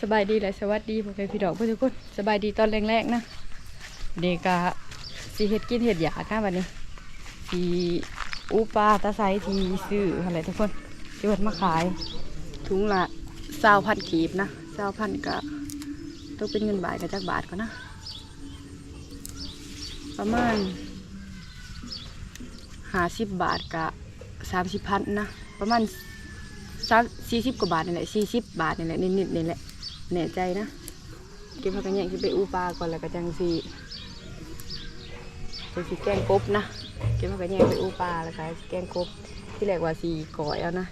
สบายดีและสวัสดีพ่อแม่พี่น้องเพื่อนทุกคนสบายดีตอนแรกๆนะเด็กะสีเห็ดกินเห็ดหยาค่ะวันนี้สีอูปลาตะไซทีซื้ออะไรทุกคนที่วัดมาขายถุงละเศร้าพันกีบนะเศร้าพันกะต้องเป็นเงินบาทกับจักบาทก่อนนะ ประมาณหาสิบบาทกะสามสิบพันนะประมาณสี่สิบกว่าบาทนี่แหละสี่สิบบาทนี่แหละนิดๆนี่แหละ แน่ใจนะ เก็บผักกระแยงที่ไปอูปลาก่อนแล้วก็จังสีจังสีแกงกบนะ เก็บผักกระแยงไปอูปลาแล้วก็แกงกบที่แรกว่าสีก่อยเอานะ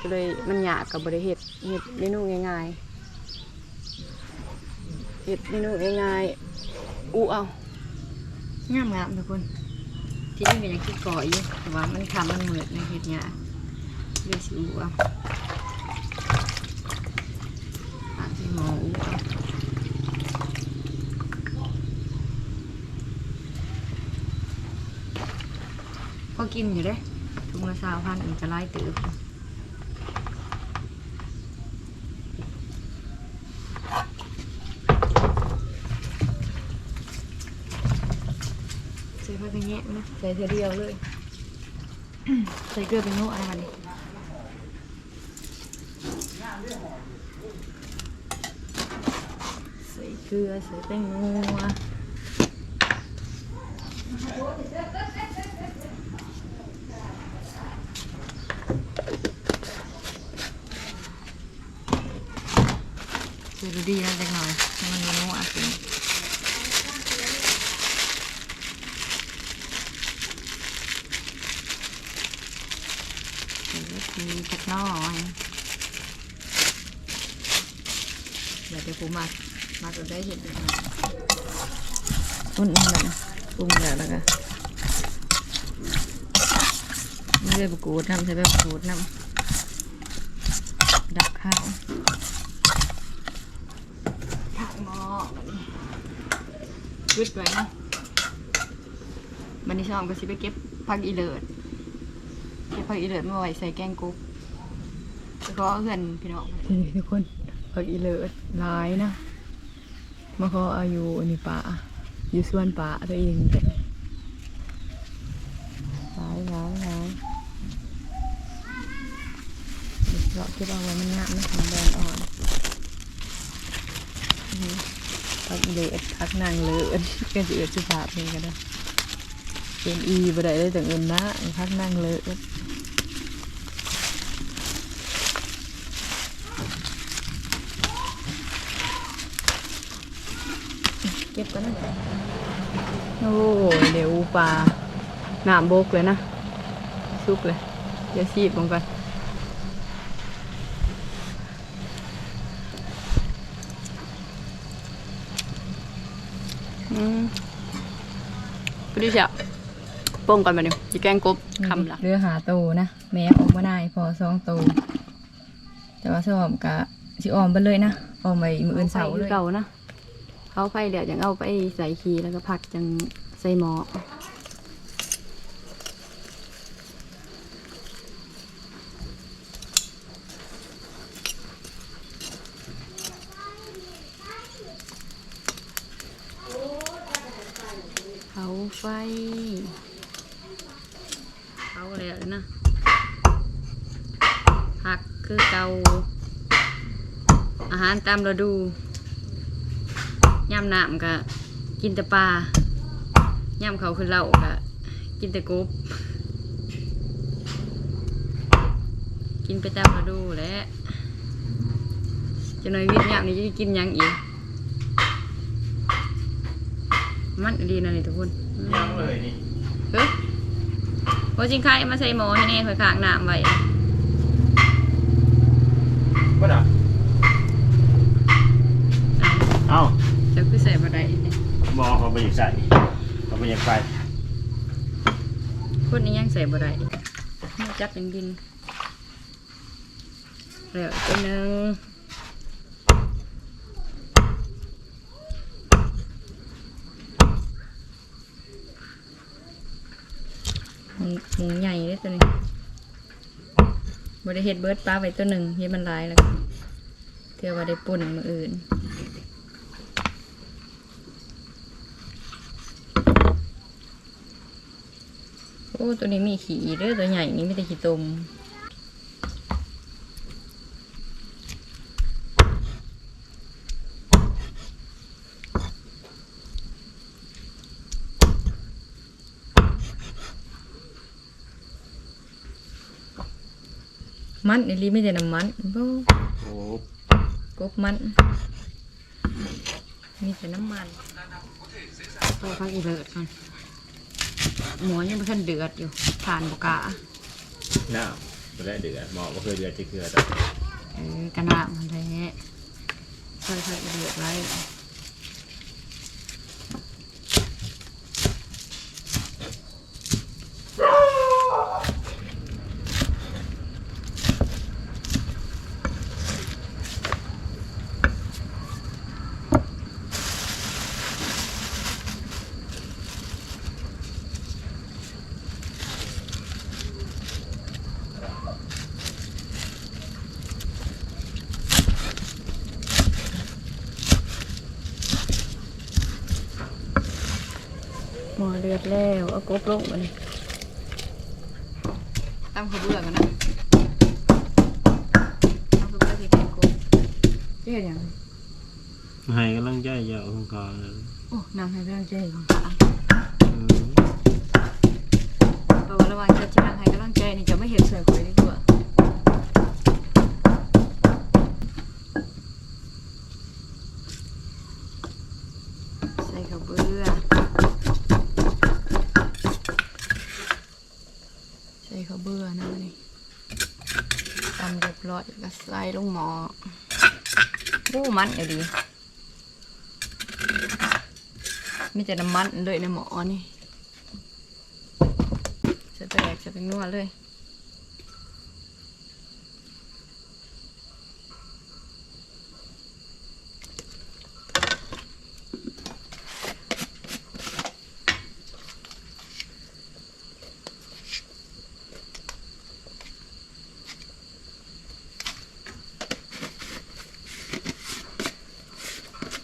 ก็เลยมันยากกับบริเฮ็ดเฮ็ดเมนูง่ายๆเฮ็ดเมนูง่ายๆอูเอางามงามๆทุกคนที่นี่ก็ยังคิดก่อยอยู่แต่ว่ามันทำมันเหมือนในเฮ็ดยากเลือดสิอูอะอาจจะหมออูอะพ อกินอยู่เด้ถุงละสาวพันอีกจะไล่ตืบใส่ผักกระแยะนะใส่เทีเดียวเลย ใส่เกลือเป็นโน่อะไรมาดิใส่เกลือใส่แป้งนัว ดูดีนะจักหน่อยให้มันนัวๆสิใส่ก็คือจักน้อยเดี๋ยวจะปูมามาตัวได้เห็นเลยนะอุ่นๆแบบปรุงแล้วแล้วก็ไม่ได้บกูดน้ำใช้แบบประกูดน้ำดับข้าวผักหม้อ วึดไว้นะบันนี้ชองก็สิไปเก็บผักอีเลิดเก็บผักอีเลิดมาไว้ใส่แกงกุ๊กแล้วก็เพื่อนพี่น้องนี่ทุกคนผักอีเลิดร้ายนะมาขออายุอันนี้ป่าอยู่ส่วนป่าตัวเองแต่หลายหลายหลายเดี๋ยวเราคิดเอาไว้มันงามนะของแบรนด์อ่อนนี่ผักอีเลิศผัก นางเลิศก็จะเอือสุภาพนี่ก็ได้เป็นอีบ่ได้เลยแต่เงินนะผักนางเลิศเก็บกันนะโอ้เดี๋ยวปลาหนามโบกเลยนะ สุกเลย เดี๋ยวชีบลงกันอืมไป ดูเชียวป้งก่อนมาเดี๋ยวจะแกงกบคำละเรือหาโตนะ แม่ออกมาได้พอสองโต แต่ว่าสอบกะสิออมไปเลยนะออมไปมืออื่นเสาร์เลยเก่านะเขาไปเดี๋ยวจังเอาไปใส่ขีแล้วก็ผักจังใส่หม้อ ไฟเขาแล้วนะผักคือเกาอาหารตามฤดูย่ำน้ำก็กินแต่ปลาย่ำเขาคือเหล้าก็กินแต่กบกินไปตามฤดูแหล้วจะหน่อยวิทย์ยามนี้จะกินยังอีกมันดีนะนี่ทุกคน ยังเลยนี่เฮ้ยโอ้จริงค่ะเอามาใส่หม้อให้แน่คอยข้างน้ำไว้ก็ดับเอ้าจะคือใส่บะไดมองเขาไปอยากใส่เขาไปอยากไปคนนี้ยังใส่บะไดไม่จับเป็นดินแล้วตัวหนึ่งหมูหมูใหญ่เลยตัว นี้บริเฮ็ดเบิร์ดปลาไว้ตัวหนึ่งเฮ็ดมันหลายแล้วก็เทื่อว่าได้ปุ่นมืออื่นโอ้ตัวนี้มีขี่เด้อตัวใหญ่นี่ไม่ได้ขี่ตม มันอีหลีไม่ได้น้ำมันบ่โอ้กบมัน มีแต่น้ำมันพอพักอีเลิศก่อนหมอยังไม่ทันเดือดอยู่ทานบกะน่าไม่ได้เดือดหมอก็เคยเดือดจะเกลือแต่เออกระนามันแท้ค่อยๆอีเลิศไว้ เลือดแล้วเอากบลงมาเลยตั้งเขาวเบื่อกันนะตั้งเขาวเบื่อที่แกงกบเจ๊ยังให้กำลังใจเยอะของเขาโอ้นางให้กำลังใจของขาเพราะว่าระหว่างจะจะนางให้กำลังใจนี่จะไม่เห็นสวยคุยดีกว่าใส่ข้าวเบื่อใส่ข้าวเบื่อนะวันนี้ตำเรียบ ร้อยแล้วก็ใส่ลงหม้อโอ้มันอยู่ดีมีแต่น้ำมันเลยในหมอนี่จะแตกจะเป็นนวดเลย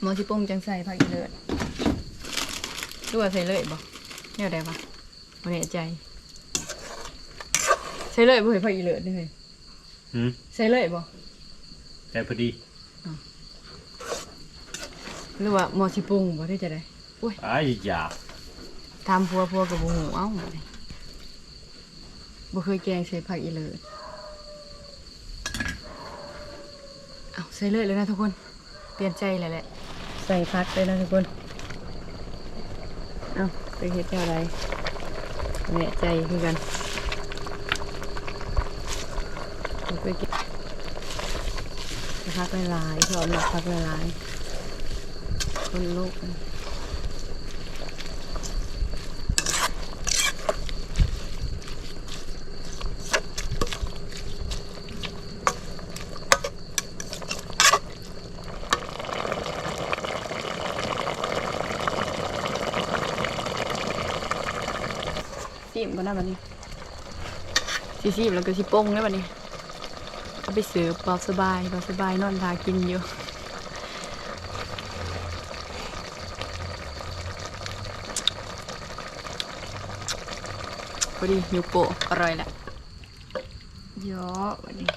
มอที่โป้งจังใส่ผักอีเลิศดูว่าใส่เลยบ่เนี่ยได้ปะบ่แน่ใจ ใส่เลยบ่เห็นผักอีเลิศนี่เลยหืมใส่เลยบ่แต่พอดีหรือว่าหมอสิปรุงบ่ได้จะได้อุ้ยอ้ายหยาบทำพัวพัวกับบ่หูเอ้าบ่ได้บ่เคยแกงใส่ผักอีเลิศเอาใส่เลยเลยนะทุกคน เปลี่ยนใจเลยแหละ ใส่พักเลยนะทุกคน เอาไปเห็ดแนวอะไรแน่ใจคือกันไปกินพักหลายๆชอบหนักพักหลายๆคนโลก ซีมกันนะบันนี้ซีซีมแล้วก็สิโป้งได้บันนี้เอาไปเสือเบาสบายเบาสบายนอนทากินอยู่พอดีนิ้วโปอร่อยแหละเยอะวันนี้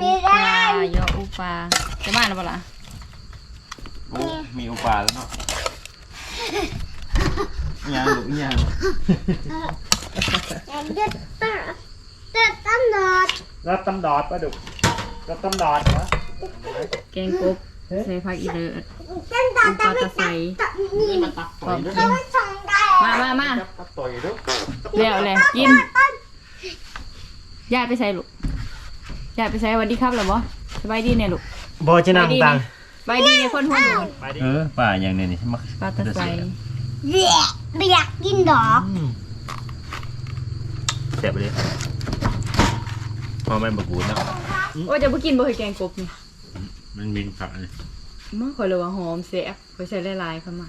มีปลาเยอะอุ ปลาจะมาหรือเปล่าล่ะโอ้มีอุปาแล้วเนาะอิหยังลูกอิหยังรับตำดอดปะดุรับตำดอดวะแกงกบใส่ผักอีเลิศอุปลาตะไคร้นี่มันตักพร้อมด้วยกินมามามาจับตักต่อยด้วยแล้วแหละกินยายไปใส่ลูกยายไปใส่สวัสดีครับเหรอบ่ สบายดีเนี่ยลูกบอจะนั่งตังสบายดีเนี่ยคนหัวหนูเออป่าอย่างเนี้นี่มาปลาตะไคร้เบียไม่อยากกินดอกเสียบไปเลยพอไม่บะกูดเนาะว่าจะบ่กินบ่เคยแกงกบนี่มันมีผักอันนี้มันข่อยเลยว่าหอมแซ่บข่อยใส่หลายๆเข้ามา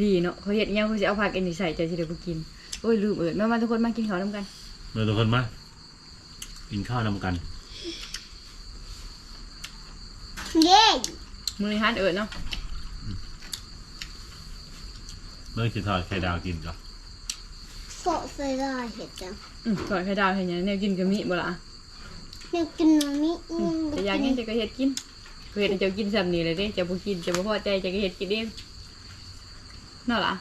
ดีเนาะเขาเฮ็ดอิหยังเขาสิเอาผักอันนี้ใส่ใจสิได้บ่กินโอ้ยลืมเอิดมามาทุกคนมากินข้าวนำกันเมื่อทุกคนมากินข้าวนำกัน เย้มื้อนี้หานเอิดเนาะเมื่อจะทอดไข่ดาวกินก่อนโสดใส่ได้เห็ดจังอืมทอดไข่ดาวเฮ็ดหยังแนวกินก็มีบ่ล่ะเนี่ยกินน้ำนี้อืมแต่อยากหยังจะก็เฮ็ดกินเฮ็ดให้เจ้ากินซ้ำนี่เลยเด้เจ้าบ่กินเจ้าบ่พอใจเจ้าก็เฮ็ดกินเองเนาะล่ะ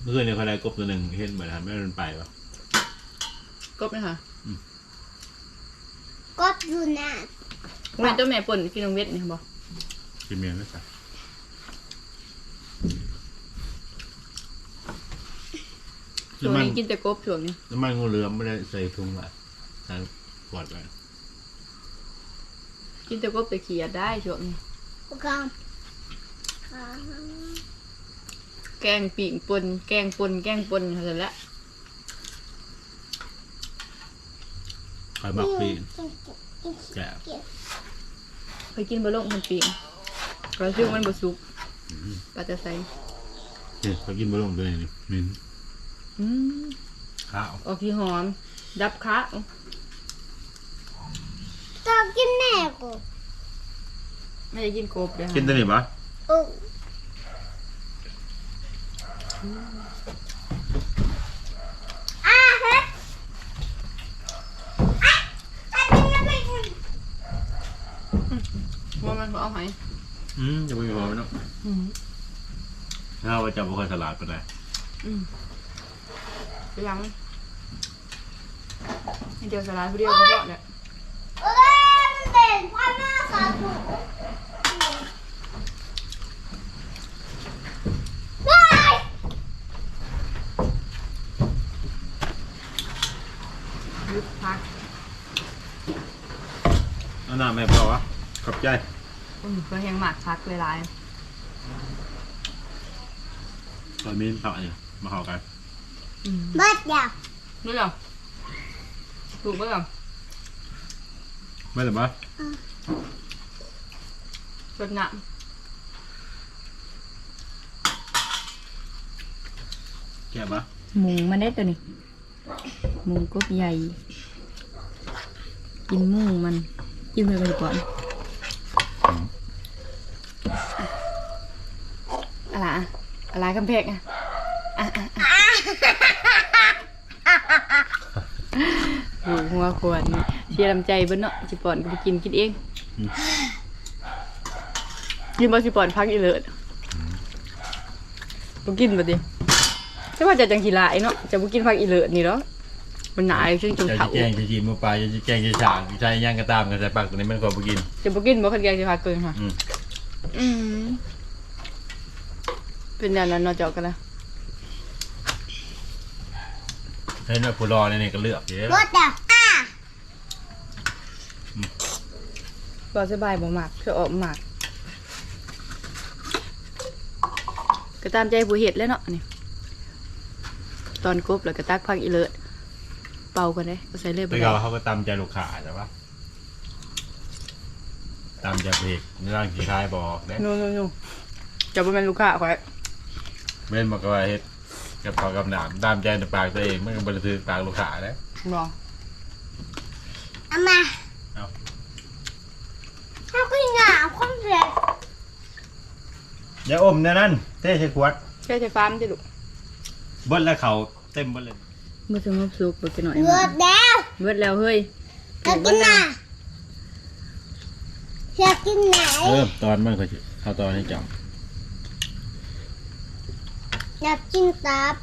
เมื่อคืนเนี่ยเขาได้กบตัวหนึ่งเห็นเหมือนทำไม่มันไปวะกบนะคะก็ดูนะ แม่นตัวแม่ป่นกินน้องเวทนี่บ่กินเมียไม่ใส่ช่วงน้ำมันนี้กินแต่กบช่วงนี้น้ำมันงูเหลือมไม่ได้ใส่ถุงละใส่ขวดไปกินแต่กบแต่เขียดได้ช่วงนี้โอเคแกงปิ่งปนแกงปนแกงปนเท่านั้นแหละคอยหมักปีแกะ เคยกินบะลงมันปิ่งก็ซึ่งมันบ่สุกก็จะใส่เนี่ยเขากินบะหลงตัวนี้นี่มินอืมข้าวออกที่หอม ดับคะชอบกินแม่กูไม่ได้กินกบเลยกินตัวนี้ปะโอ้อะเฮ้ยอะอะกินแล้วไปกิน ว่ามันเอาไหมอืมจะไม่มีพอไหมเนาะอืมถ้าว่าจะบุคคลสลัดไปไหนอืมไปยังให้เดียวสลายผู้เดียวก็พอเนี่ยเอ้ยมันเป็นความน่าสาธุว้ายยุบพัก เอาหน้าแม่พอวะ ขอบใจอืมก็แหงหมากพักหลายตอนมินผักอันนี้มาเข้ากันๆอืมเบิดเดียวนี่เหรอถูกปะเหรอไม่หรือปะรดน้แกะปะหมูมันได้ตัวนี้หมูกบใหญ่ กินหมูมันกินไปไปก่อน อะไรอะอะไรคำเพกอะอะอะอะโอ้หัวควรเชียร์ลำใจเบิ้เนาะสิปอนก็ไปกินกินเองกินบ่สิปอนพักอีเลิศบ่กินบ่ดิแต่ว่าจะจังขี้ลายเนาะจะบ่กินพักอีเลิศนี่เนาะมันหนาอยู่ซึ่งจนจะเผาแกงจะจีมือปลาจะแกงจะฉากใช้ย่างกระตามกันใส่ปากตัวนี้มันก็บ่กินจะบ่กินบ่คันแกงสิพักเกินค่ะอืมอืม เป็นอย่างนั้นเนาะเจาะกันนะให้หน่อยผู้รอเนี่ยก็เลือกเยอะเบิดเดียวอะบ่สบายบ่มากคือออกมากก็ตามใจผู้เฮ็ดแหล้วเนาะนี่ตอนกบแล้วก็ตักพักอีเลิศเป่ากันได้เอาใส่เลยไปบ่เขาได้เขาก็ตามใจลูกค้าแต่ว่าตามใจเพกในร่างขี้คายบอกเด้นู่ๆๆจะบ่แม่นลูกค้าข่อย เว้นบอกว่าเฮ็ดกับพอกับหนามตามใจในปากตัวเองไม่ก็บริสุทธิ์ปากลูกค้าเด้บ่เอามาเอาถ้าคุณงาความเผ็ดอย่าอมนะนั่นเท่ใส่ขวดแค่จะฟาร์มติลูกเบิ้ลแล้วเขาเต็มเบิ้ลเลยบ่สงบสุขบ่กินหน่อยเบิดเดียวเบิดแล้วเฮ้ยอยากกินน่ะอยากกินไหนเออตอนมันเขาสิเขาตอนนี้จัง อยากกินตับ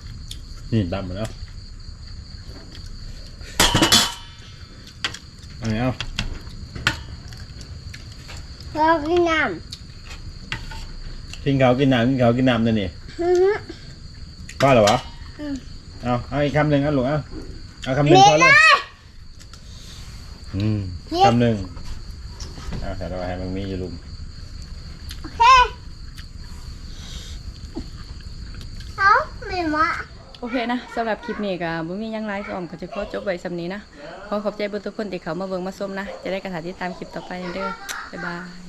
นี่ดำหมดแล้วเอาไงเอาอยากกินน้กินเขาวกินน้ำกินเขาวกินน้ำนั่นนี่ำอื้อหือพอเหรอวะอืม เอาเอาอีกคำหนึ่งเอาลูกเอาเอาคำหนึ่งพอเลยอืมคำหนึ่งเอาใส่เราให้มันมีอยู่ลุม โอ เคเอาไม่มาอโอเคนะสำหรับคลิปนี้ก็บ่มียังไลฟ์ออมก็จะขอจบไว้สำนี้นะ ขอขอบใจบุทุกคนที่เขามาเบิ่งมาส้มนะ จะได้กระถาที่ตามคลิปต่อไปเด้อบ๊ายบาย